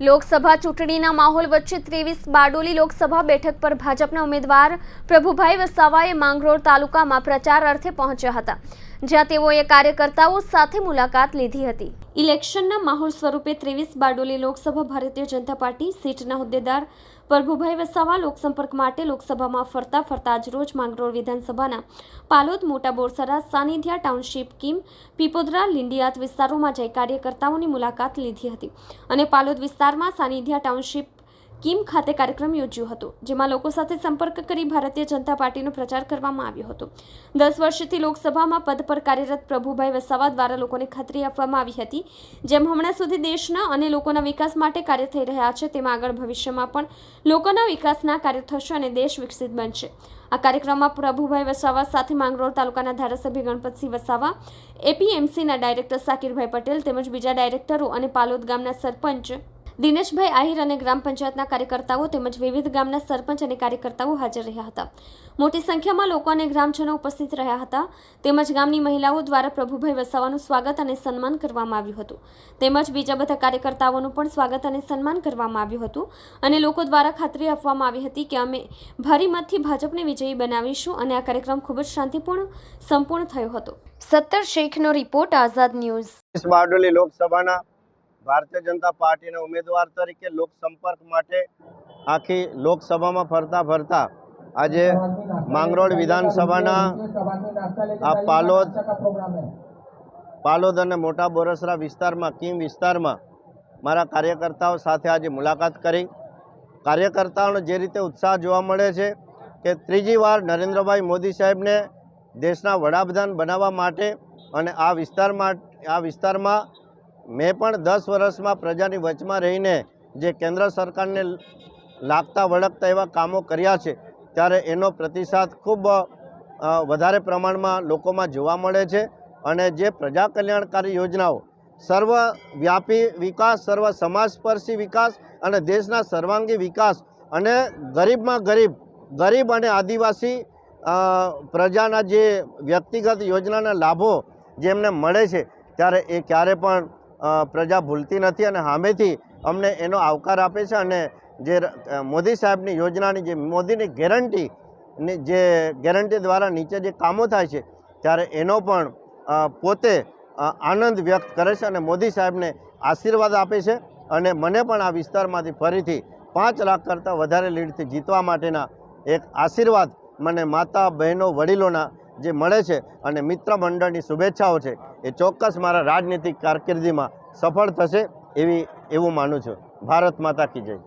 લોકસભા ચૂંટણીના માહોલ વચ્ચે ત્રેવીસ બારડોલી લોકસભા બેઠક પર ભાજપના ઉમેદવાર પ્રભુભાઈ વસાવાએ માંગરોળ તાલુકામાં પ્રચાર અર્થે પહોંચ્યા હતા, જ્યાં તેઓએ કાર્યકર્તાઓ સાથે મુલાકાત લીધી હતી. ઇલેક્શનના માહોલ સ્વરૂપે ત્રેવીસ બારડોલી લોકસભા ભારતીય જનતા પાર્ટી સીટના હોદ્દેદાર પ્રભુભાઈ વસાવા લોકસંપર્ક માટે લોકસભામાં ફરતા ફરતા આજરોજ માંગરોળ વિધાનસભાના પાલોદ મોટા બોરસરા, સાનિધ્યા ટાઉનશીપ, કિમ, પીપોદરા લીંડિયાત વિસ્તારોમાં જઈ કાર્યકર્તાઓની મુલાકાત લીધી હતી અને પાલોદ વિસ્તારમાં સાનિધ્યા ટાઉનશીપ કિમ ખાતે કાર્યક્રમ યોજ્યો હતો, જેમાં લોકો સાથે સંપર્ક કરી ભારતીય જનતા પાર્ટીનો પ્રચાર કરવામાં આવ્યો હતો. દસ વર્ષથી લોકસભામાં પદ પર કાર્યરત પ્રભુભાઈ વસાવા દ્વારા લોકોને ખાતરી આપવામાં આવી હતી, જેમ હમણાં સુધી દેશના અને લોકોના વિકાસ માટે કાર્ય થઈ રહ્યા છે, તેમાં આગળ ભવિષ્યમાં પણ લોકોના વિકાસના કાર્ય થશે અને દેશ વિકસિત બનશે. આ કાર્યક્રમમાં પ્રભુભાઈ વસાવા સાથે માંગરોળ તાલુકાના ધારાસભ્ય ગણપતસિંહ વસાવા, એપીએમસીના ડાયરેક્ટર સાકિરભાઈ પટેલ તેમજ બીજા ડાયરેક્ટરો અને પાલોદ ગામના સરપંચ દિનેશભાઈ આહિર અને ગ્રામ પંચાયતના કાર્યકર્તાઓ તેમજ વિવિધ ગામના સરપંચ અને કાર્યકર્તાઓ હાજર રહ્યા હતા. મોટી સંખ્યામાં લોકો અને ગ્રામજનો ઉપસ્થિત રહ્યા હતા. તેમજ ગામની મહિલાઓ દ્વારા પ્રભુભાઈ વસાવાનું સ્વાગત અને સન્માન કરવામાં આવ્યું હતું. તેમજ બીજા બધા કાર્યકર્તાઓનું પણ સ્વાગત અને સન્માન કરવામાં આવ્યું હતું અને લોકો દ્વારા ખાતરી આપવામાં આવી હતી કે અમે ભારી મતથી ભાજપને વિજયી બનાવીશું અને આ કાર્યક્રમ ખૂબ જ શાંતિપૂર્ણ સંપૂર્ણ થયો હતો. સત્તર શેખનો રિપોર્ટ આઝાદ ન્યૂઝ. બારડોલી લોકસભાના ભારતીય જનતા પાર્ટીના ઉમેદવાર તરીકે લોકસંપર્ક માટે આખી લોકસભામાં ફરતા ફરતા આજે માંગરોળ વિધાનસભાના આ પાલોદ પાલોદ અને મોટા બોરસરા વિસ્તારમાં, કિમ વિસ્તારમાં મારા કાર્યકર્તાઓ સાથે આજે મુલાકાત કરી. કાર્યકર્તાઓનો જે રીતે ઉત્સાહ જોવા મળે છે કે ત્રીજી વાર નરેન્દ્રભાઈ મોદી સાહેબને દેશના વડાપ્રધાન બનાવવા માટે અને આ વિસ્તારમાં આ વિસ્તારમાં મેં પણ દસ વર્ષમાં પ્રજાની વચમાં રહીને જે કેન્દ્ર સરકારને લાગતા વળગતા એવા કામો કર્યા છે, ત્યારે એનો પ્રતિસાદ ખૂબ વધારે પ્રમાણમાં લોકોમાં જોવા મળે છે અને જે પ્રજા કલ્યાણકારી યોજનાઓ સર્વવ્યાપી વિકાસ, સર્વ સમાજસ્પર્શી વિકાસ અને દેશના સર્વાંગી વિકાસ અને ગરીબમાં ગરીબ ગરીબ અને આદિવાસી પ્રજાના જે વ્યક્તિગત યોજનાના લાભો જે એમને મળે છે, ત્યારે એ ક્યારે પણ પ્રજા ભૂલતી નથી અને સામેથી અમને એનો આવકાર આપે છે અને જે મોદી સાહેબની યોજનાની જે મોદીની ગેરંટી જે ગેરંટી દ્વારા નીચે જે કામો થાય છે, ત્યારે એનો પણ પોતે આનંદ વ્યક્ત કરે છે અને મોદી સાહેબને આશીર્વાદ આપે છે અને મને પણ આ વિસ્તારમાંથી ફરીથી પાંચ લાખ કરતાં વધારે લીડથી જીતવા માટેના એક આશીર્વાદ મને માતા બહેનો વડીલોના જે મળે છે અને મિત્ર મંડળની શુભેચ્છાઓ છે, એ ચોક્કસ મારા રાજનીતિક કારકિર્દીમાં સફળ થશે એવી, એવું માનું છું. ભારત માતા કી જય.